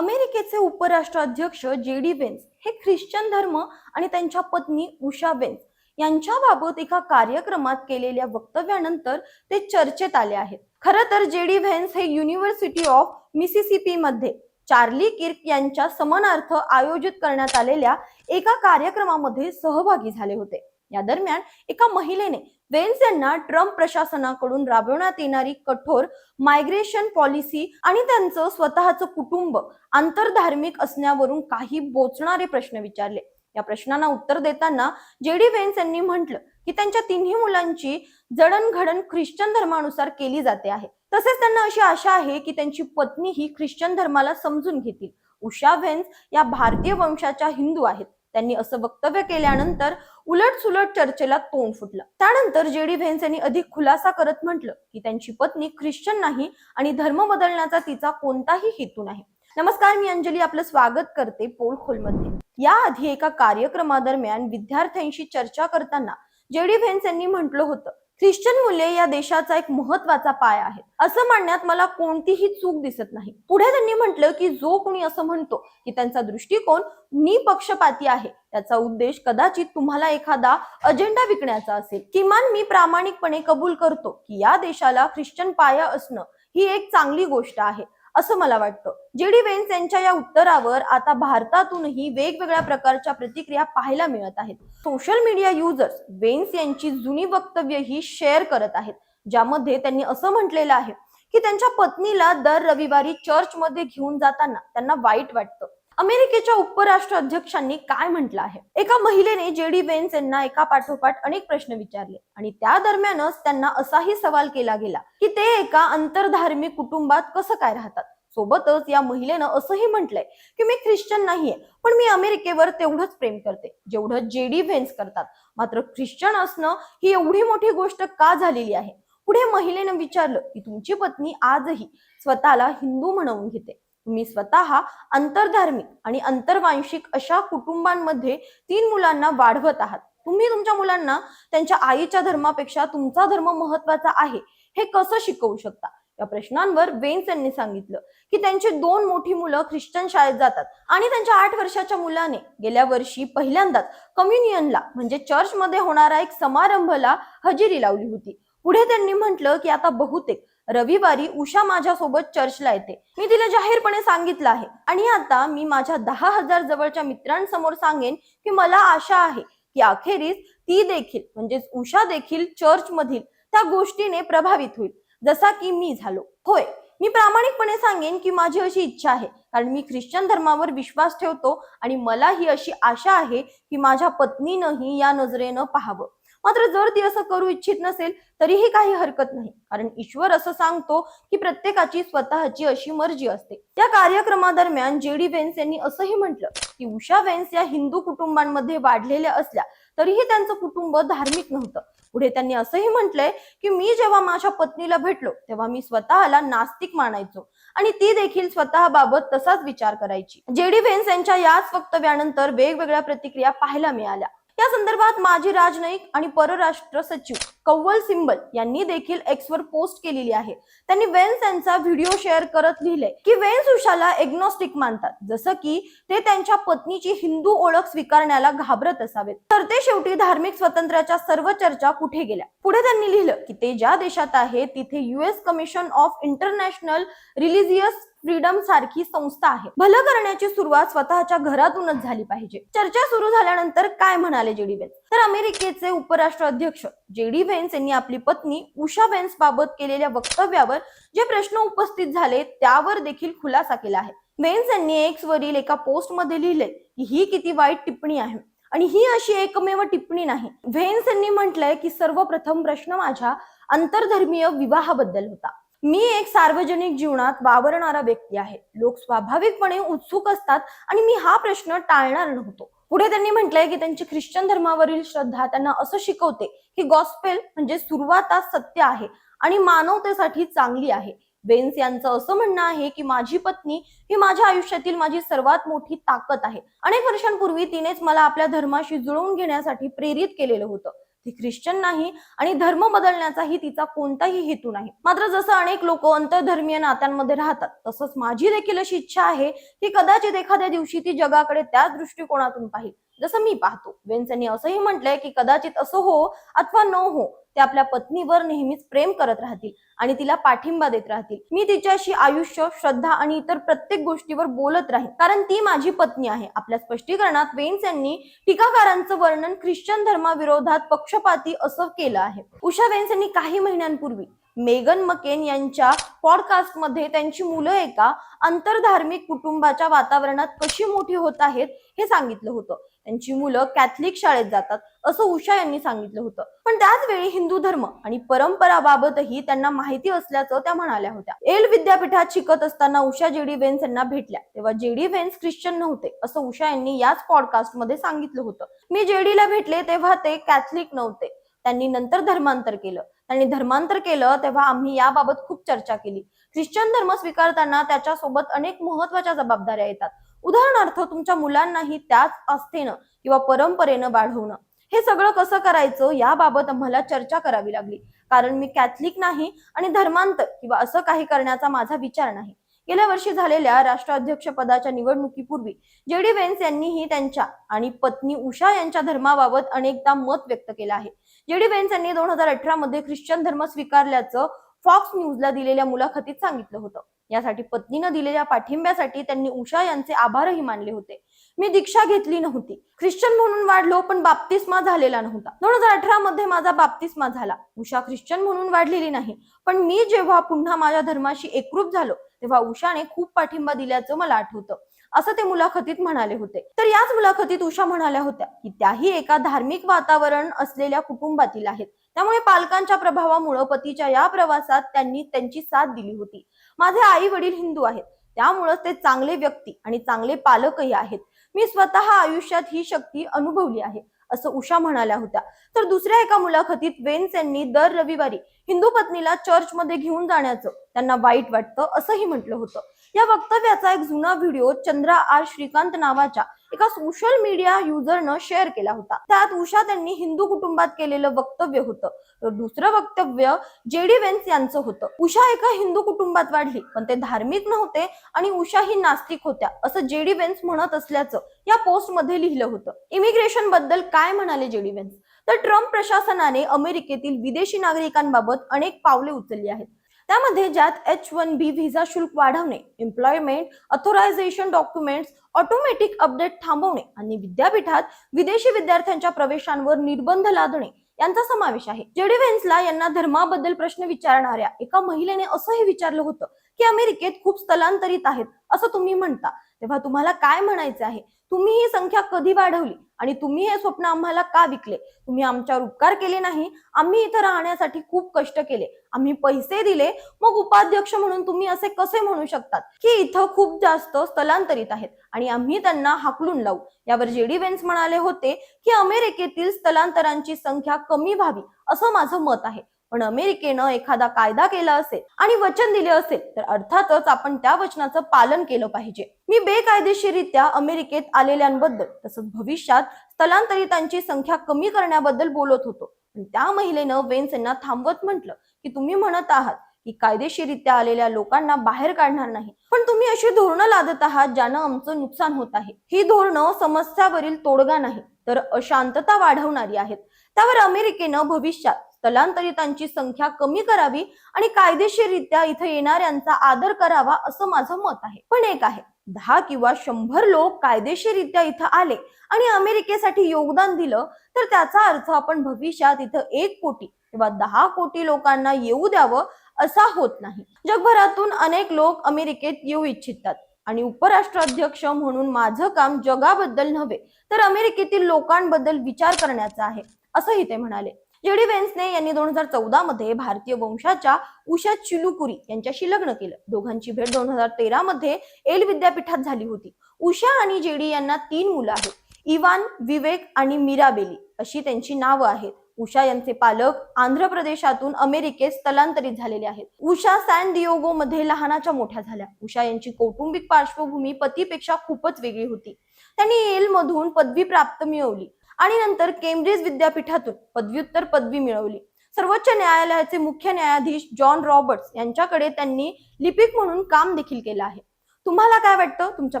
अमेरिकेचे उपराष्ट्राध्यक्ष जे D veins हे ख्रिश्चन धर्म आणि त्यांच्या पत्नी उषा वेन्स यांच्याबाबत एका कार्यक्रमात केलेल्या वक्तव्यानंतर ते चर्चेत आले आहेत. खरं तर जे डी व्हेन्स हे युनिव्हर्सिटी ऑफ मिसिसिपी मध्ये चार्ली किर्क यांच्या समानार्थ आयोजित करण्यात आलेल्या एका कार्यक्रमामध्ये सहभागी झाले होते. या दरम्यान एका महिलेने वेन्स यांना ट्रम्प प्रशासनाकडून राबवण्यात येणारी कठोर मायग्रेशन पॉलिसी आणि त्यांचं स्वतःचं कुटुंब आंतरधार्मिक असण्यावरून काही बोचणारे प्रश्न विचारले. या प्रश्नांना उत्तर देताना जेडी वेन्स यांनी म्हटलं की त्यांच्या तिन्ही मुलांची जडणघडण ख्रिश्चन धर्मानुसार केली जाते आहे. तसेच त्यांना अशी आशा आहे की त्यांची पत्नी ही ख्रिश्चन धर्माला समजून घेतील. उषा वेन्स या भारतीय वंशाच्या हिंदू आहेत. त्यांनी असं वक्तव्य केल्यानंतर उलट सुलट चर्चेला तोंड फुटलं. त्यानंतर जेडी व्हेन्स यांनी अधिक खुलासा करत म्हटलं की त्यांची पत्नी ख्रिश्चन नाही आणि धर्म बदलण्याचा तिचा कोणताही हेतू नाही. नमस्कार मी अंजली आपलं स्वागत करते पोल खोलमध्ये याआधी एका कार्यक्रमादरम्यान विद्यार्थ्यांशी चर्चा करताना जेडी व्हेन्स यांनी म्हटलं होतं ख्रिश्चन मुले या देशाचा एक महत्त्वाचा पाय आहे असं म्हणण्यात मला कोणतीही चूक दिसत नाही. पुढे त्यांनी म्हटलं की जो कोणी असं म्हणतो की त्यांचा दृष्टिकोन निपक्षपाती आहे त्याचा उद्देश कदाचित तुम्हाला एखादा अजेंडा विकण्याचा असेल. किमान मी प्रामाणिकपणे कबूल करतो की या देशाला ख्रिश्चन पाया असणं ही एक चांगली गोष्ट आहे. असं मला वाटतं. जे डी वेन्स यांच्या या उत्तरावर आता भारतातूनही वेगवेगळ्या प्रकारच्या प्रतिक्रिया पाहायला मिळत आहेत. सोशल मीडिया युजर्स वेन्स यांची जुनी वक्तव्य ही शेअर करत आहेत. ज्यामध्ये त्यांनी असं म्हटलेलं आहे की त्यांच्या पत्नीला दर रविवारी चर्चमध्ये घेऊन जाताना त्यांना वाईट वाटतं. अमेरिकेच्या उपराष्ट्राध्यक्षांनी काय म्हटलं आहे? एका महिलेने जे डी वेन्स यांना एका पाठोपाठ अनेक प्रश्न विचारले आणि त्या दरम्यानच त्यांना असाही सवाल केला गेला की ते एका आंतरधार्मिक कुटुंबात कसं काय राहतात? सोबतच या महिलेनं असंही म्हटलंय की मी ख्रिश्चन नाहीये पण मी अमेरिकेवर तेवढंच प्रेम करते जेवढं जेडी व्हेन्स करतात. मात्र ख्रिश्चन असणं ही एवढी मोठी गोष्ट का झालेली आहे? पुढे महिलेनं विचारलं की तुमची पत्नी आजही स्वतःला हिंदू म्हणवून घेते. तुम्ही स्वतः आंतरधार्मिक आणि आंतरवांशिक अशा कुटुंबांमध्ये तीन मुलांना वाढवत आहात. तुम्ही तुमच्या मुलांना त्यांच्या आईच्या धर्मापेक्षा तुमचा धर्म महत्त्वाचा आहे हे कसं शिकवू शकता? या प्रश्नांवर वेन्स यांनी सांगितलं की त्यांची दोन मोठी मुलं ख्रिश्चन शाळेत जातात आणि त्यांच्या आठ वर्षाच्या मुलाने गेल्या वर्षी पहिल्यांदाच कम्युनियनला म्हणजे चर्चमध्ये होणारा एक समारंभला हजेरी लावली होती. पुढे त्यांनी म्हटलं की आता बहुतेक रविवारी उषा माझ्यासोबत चर्चला येते. मी तिला जाहीरपणे सांगितलं आहे. आणि आता मी माझ्या दहा हजार जवळच्या मित्रांसमोर सांगेन की मला आशा आहे की अखेरीस ती देखील म्हणजेच उषा देखील चर्च मधील त्या गोष्टीने प्रभावित होईल. जसा की मी झालो. होय मी प्रामाणिकपणे सांगेन की माझी अशी इच्छा आहे. कारण मी ख्रिश्चन धर्मावर विश्वास ठेवतो आणि मला ही अशी आशा आहे की माझ्या पत्नीनंही या नजरेनं पाहावं. मात्र जर ती असं करू इच्छित नसेल तरीही काही हरकत नाही. कारण ईश्वर असं सांगतो की प्रत्येकाची स्वतःची अशी मर्जी असते. त्या कार्यक्रमादरम्यान जेडी वेन्स यांनी असंही म्हटलं की उषा वेन्स या हिंदू कुटुंबांमध्ये वाढलेल्या असल्या तरीही त्यांचं कुटुंब धार्मिक नव्हतं. पुढे त्यांनी असंही म्हटलंय की मी जेव्हा माझ्या पत्नीला भेटलो तेव्हा मी स्वतःला नास्तिक मानायचो. आणि ती देखील स्वतःबाबत तसाच विचार करायची. जेडी वेन्स यांच्या याच वक्तव्यानंतर वेगवेगळ्या प्रतिक्रिया पाहायला मिळाल्या. या संदर्भात माजी राजनयिक आणि परराष्ट्र सचिव कव्वल सिंबल यांनी देखील एक्स वर पोस्ट केलेली आहे. त्यांनी वेन्स यांचा व्हिडिओ शेअर करत लिहिले की वेन्स उषाला एग्नॉस्टिक मानतात. जसं की ते त्यांच्या पत्नीची हिंदू ओळख स्वीकारण्याला घाबरत असावेत. तर ते शेवटी धार्मिक स्वातंत्र्याच्या सर्व चर्चा कुठे गेल्या. पुढे त्यांनी लिहिलं की ते ज्या देशात आहे तिथे US commission of international religious freedom सारखी संस्था आहे. भलं करण्याची सुरुवात स्वतःच्या घरातूनच झाली पाहिजे. चर्चा सुरू झाल्यानंतर काय म्हणाले जेडी वेन्स? तर अमेरिकेचे उपराष्ट्र अध्यक्ष जेडी वेन्स यांनी आपली पत्नी उषा वेन्स बाबत केलेल्या वक्तव्यावर जे प्रश्न उपस्थित झाले त्यावर देखील खुलासा केला आहे. वेन्स यांनी एक्स वरील एका पोस्टमध्ये लिहिले की ही किती वाईट टिप्पणी आहे. आणि ही अशी एकमेव टिप्पणी नाही. व्हेन्स यांनी म्हटलंय की सर्वप्रथम प्रश्न माझ्या आंतरधर्मीय विवाहाबद्दल होता. मी एक सार्वजनिक जीवनात वावरणारा व्यक्ती आहे. लोक स्वाभाविकपणे उत्सुक असतात आणि मी हा प्रश्न टाळणार नव्हतो. पुढे त्यांनी म्हटलंय की त्यांची ख्रिश्चन धर्मावरील श्रद्धा त्यांना असं शिकवते की गॉस्पेल म्हणजे सुरुवातास सत्य आहे आणि मानवतेसाठी चांगली आहे. बेन्स यांचं असं म्हणणं आहे की माझी पत्नी ही माझ्या आयुष्यातील माझी सर्वात मोठी ताकद आहे. अनेक वर्षांपूर्वी तिनेच मला आपल्या धर्माशी जुळवून घेण्यासाठी प्रेरित केलेलं होतं. ती ख्रिश्चन नाही आणि धर्म बदलण्याचाही तिचा कोणताही हेतू नाही. मात्र जसं अनेक लोक अंतरधर्मीय नात्यांमध्ये राहतात तसंच माझी देखील अशी इच्छा आहे की कदाचित एखाद्या दिवशी ती जगाकडे त्याच दृष्टिकोनातून पाहिल. जसं मी पाहतो वेन्स यांनी असंही म्हटलंय की कदाचित असं हो अथवा न हो ते आपल्या पत्नीवर नेहमीच प्रेम करत राहतील आणि तिला पाठिंबा देत राहतील. मी तिच्याशी आयुष्य श्रद्धा आणि इतर प्रत्येक गोष्टीवर बोलत राहील कारण ती माझी पत्नी आहे. आपल्या स्पष्टीकरणात वेन्स यांनी टीकाकारांचं वर्णन ख्रिश्चन धर्माविरोधात पक्षपाती असं केलं आहे. उषा वेन्स यांनी काही महिन्यांपूर्वी मेगन मकेन यांच्या पॉडकास्टमध्ये त्यांची मुलं एका आंतरधार्मिक कुटुंबाच्या वातावरणात कशी मोठी होत आहेत हे सांगितलं होतं. त्यांची मुलं कॅथलिक शाळेत जातात असं उषा यांनी सांगितलं होतं. पण त्याच वेळी हिंदू धर्म आणि परंपराबाबतही त्यांना माहिती असल्याचं त्या म्हणाल्या होत्या. एल विद्यापीठात शिकत असताना उषा जेडी वेन्स यांना भेटल्या तेव्हा जेडी वेन्स ख्रिश्चन नव्हते असं उषा यांनी याच पॉडकास्टमध्ये सांगितलं होतं. मी जेडीला भेटले तेव्हा ते कॅथलिक नव्हते. त्यांनी नंतर धर्मांतर केलं. त्यांनी धर्मांतर केलं तेव्हा आम्ही याबाबत खूप चर्चा केली. ख्रिश्चन धर्म स्वीकारताना त्याच्यासोबत अनेक महत्त्वाच्या जबाबदाऱ्या येतात. उदाहरणार्थ तुमच्या मुलांनाही त्याच आस्थेनं किंवा परंपरेनं वाढवणं. हे सगळं कसं करायचं याबाबत आम्हाला चर्चा करावी लागली. कारण मी कॅथलिक नाही आणि धर्मांतर किंवा असं काही करण्याचा माझा विचार नाही. गेल्या वर्षी झालेल्या राष्ट्राध्यक्ष पदाच्या निवडणुकीपूर्वी जेडी वेन्स यांनीही त्यांच्या आणि पत्नी उषा यांच्या धर्माबाबत अनेकदा मत व्यक्त केलं आहे. जेडी वेन्स यांनी दोन हजार अठरा मध्ये ख्रिश्चन धर्म स्वीकारल्याचं फॉक्स न्यूजला दिलेल्या मुलाखतीत सांगितलं होतं. यासाठी पत्नीनं दिलेल्या पाठिंब्यासाठी त्यांनी उषा यांचे आभारही मानले होते. मी दीक्षा घेतली नव्हती. ख्रिश्चन म्हणून वाढलो पण बाप्तिस्मा झालेला नव्हता. दोन हजार अठरा मध्ये माझा बाप्तिस्मा झाला. उषा ख्रिश्चन म्हणून वाढलेली नाही. पण मी जेव्हा पुन्हा माझ्या धर्माशी एकरूप झालो तेव्हा उषाने खूप पाठिंबा दिल्याचं मला आठवतं. असं ते मुलाखतीत म्हणाले होते. तर याच मुलाखतीत उषा म्हणाल्या होत्या की त्याही एका धार्मिक वातावरण असलेल्या कुटुंबातील आहेत. त्यामुळे पालकांच्या प्रभावामुळे पतीच्या या प्रवासात त्यांनी त्यांची साथ दिली होती. माझे आई वडील हिंदू आहेत. त्यामुळंच ते चांगले व्यक्ती आणि चांगले पालकही आहेत. मी स्वतः आयुष्यात ही शक्ती अनुभवली आहे असं उषा म्हणाल्या होत्या. तर दुसऱ्या एका मुलाखतीत वेन्स यांनी दर रविवारी हिंदू पत्नीला चर्चमध्ये घेऊन जाण्याचं त्यांना वाईट वाटतं असंही म्हटलं होतं. या वक्तव्याचा एक जुना व्हिडिओ चंद्रा आर श्रीकांत नावाच्या एका सोशल मीडिया युजरनं शेअर केला होता. त्यात उषा त्यांनी हिंदू कुटुंबात केलेलं वक्तव्य होतं. तर दुसरं वक्तव्य जेडी वेन्स यांचं होतं. उषा एका हिंदू कुटुंबात वाढली पण ते धार्मिक नव्हते आणि उषा ही नास्तिक होत्या असं जेडी वेन्स म्हणत असल्याचं या पोस्टमध्ये लिहिलं होतं. इमिग्रेशनबद्दल काय म्हणाले जेडी वेन्स तर ट्रम्प प्रशासनाने अमेरिकेतील विदेशी नागरिकांबाबत अनेक पावले उचलली आहेत. त्यामध्ये ज्यात एच वन बी व्हिसा शुल्क वाढवणे employment authorisation documents automatic update थांबवणे आणि विद्यापीठात विदेशी विद्यार्थ्यांच्या प्रवेशांवर निर्बंध लादणे यांचा समावेश आहे. जेडी वेन्सला यांना धर्माबद्दल प्रश्न विचारणाऱ्या एका महिलेने असंही विचारलं होतं की अमेरिकेत खूप स्थलांतरित आहेत असं तुम्ही म्हणता. तेव्हा तुम्हाला काय म्हणायचं आहे? तुम्ही ही संख्या कधी वाढवली? आणि तुम्ही हे स्वप्न आम्हाला का विकले? तुम्ही आमच्यावर उपकार केले नाही? आम्ही इथं राहण्यासाठी खूप कष्ट केले. आम्ही पैसे दिले. मग उपाध्यक्ष म्हणून तुम्ही असे कसे म्हणू शकतात? की इथं खूप जास्त स्थलांतरित आहेत आणि आम्ही त्यांना हाकलून लावू. यावर जेडी वेन्स म्हणाले होते की अमेरिकेतील स्थलांतरांची संख्या कमी व्हावी असं माझं मत आहे. पण अमेरिकेनं एखादा कायदा केला असेल आणि वचन दिले असेल तर अर्थातच आपण त्या वचनाचं पालन केलं पाहिजे. मी बेकायदेशीरित्या अमेरिकेत आलेल्यांबद्दल तसंच भविष्यात स्थलांतरितांची संख्या कमी करण्याबद्दल बोलत होतो. पण त्या महिलेनं वेन्स यांना थांबवत म्हटलं की तुम्ही म्हणत आहात की कायदेशीरित्या आलेल्या लोकांना बाहेर काढणार नाही. पण तुम्ही अशी धोरणं लादत आहात ज्यानं आमचं नुकसान होत आहे. ही धोरणं समस्यावरील तोडगा नाही तर अशांतता वाढवणारी आहेत. त्यावर अमेरिकेनं भविष्यात स्थलांतरितांची संख्या कमी करावी आणि कायदेशीररित्या इथं येणाऱ्यांचा आदर करावा असं माझं मत आहे. पण एक आहे दहा किंवा शंभर लोक कायदेशीररित्या इथं आले आणि अमेरिकेसाठी योगदान दिलं तर त्याचा अर्थ आपण भविष्यात इथं एक कोटी किंवा दहा कोटी लोकांना येऊ द्यावं असा होत नाही. जगभरातून अनेक लोक अमेरिकेत येऊ इच्छितात आणि उपराष्ट्राध्यक्ष म्हणून माझं काम जगाबद्दल नव्हे तर अमेरिकेतील लोकांबद्दल विचार करण्याचा आहे असंही ते म्हणाले. जेडी वेन्सने यांनी दोन हजार चौदा मध्ये भारतीय वंशाच्या उषा चिलुकुरी यांच्याशी लग्न केलं. दोघांची भेट दोन हजार तेरा मध्ये एल विद्यापीठात झाली होती. उषा आणि जेडी यांना तीन मुलं आहेत. इवान विवेक आणि मीराबेली अशी त्यांची नावं आहेत. उषा यांचे पालक आंध्र प्रदेशातून अमेरिकेत स्थलांतरित झालेले आहेत. उषा सॅन दिओगो मध्ये लहानाच्या मोठ्या झाल्या. उषा यांची कौटुंबिक पार्श्वभूमी पतीपेक्षा खूपच वेगळी होती. त्यांनी येल मधून पदवी प्राप्त मिळवली. आणि नंतर केम्ब्रिज विद्यापीठातून पदव्युत्तर पदवी मिळवली. सर्वोच्च न्यायालयाचे मुख्य न्यायाधीश जॉन रॉबर्ट्स यांच्याकडे त्यांनी लिपिक म्हणून काम देखील केलं आहे. तुम्हाला काय वाटतं? तुमच्या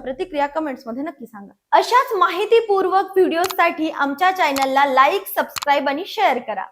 प्रतिक्रिया कमेंट्समध्ये नक्की सांगा. अशाच माहितीपूर्वक व्हिडिओसाठी आमच्या चॅनलला लाईक सबस्क्राईब आणि शेअर करा.